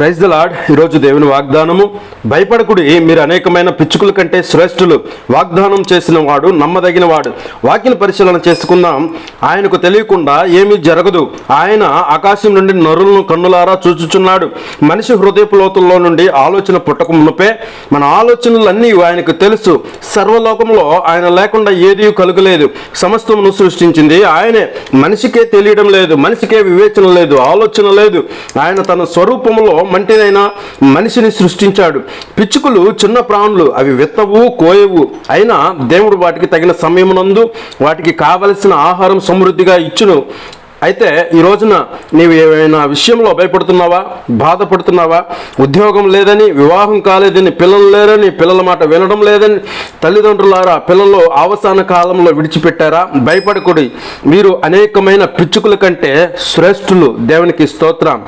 Praise the lord ఈరోజు దేవుని వాగ్దానము. భయపడకుడి. మీరు అనేకమైన పిచ్చుకుల కంటే శ్రేష్ఠులు. వాగ్దానం చేసిన వాడు నమ్మదగిన వాడు. వాక్యను పరిశీలన చేసుకుందాం. ఆయనకు తెలియకుండా ఏమీ జరగదు. ఆయన ఆకాశం నుండి నరులను కన్నులారా చూచుచున్నాడు. మనిషి హృదయపు లోతుల్లో నుండి ఆలోచన పుట్టక మునుపే మన ఆలోచనలన్నీ ఆయనకు తెలుసు. సర్వలోకంలో ఆయన లేకుండా ఏదీ కలుగలేదు. సమస్తమును సృష్టించింది ఆయనే. మనిషికే తెలియడం లేదు. మనిషికే వివేచన లేదు. ఆలోచన లేదు. ఆయన తన స్వరూపంలో మంటినైనా మనిషిని సృష్టించాడు. పిచ్చుకలు చిన్న ప్రాణులు అవి విత్తవు కోయవు. అయినా దేవుడు వాటికి తగిన సమయమునందు వాటికి కావలసిన ఆహారం సమృద్ధిగా ఇచ్చును. అయితే ఈ రోజున నీవు ఏమైనా విషయంలో భయపడుతున్నావా? బాధపడుతున్నావా? ఉద్యోగం లేదని వివాహం కాలేదని పిల్లలు లేరని పిల్లల మాట వినడం లేదని తల్లిదండ్రులారా పిల్లలు అవసాన కాలంలో విడిచిపెట్టారా? భయపడకూడి. మీరు అనేకమైన పిచ్చుకుల కంటే శ్రేష్ఠులు. దేవునికి స్తోత్రం.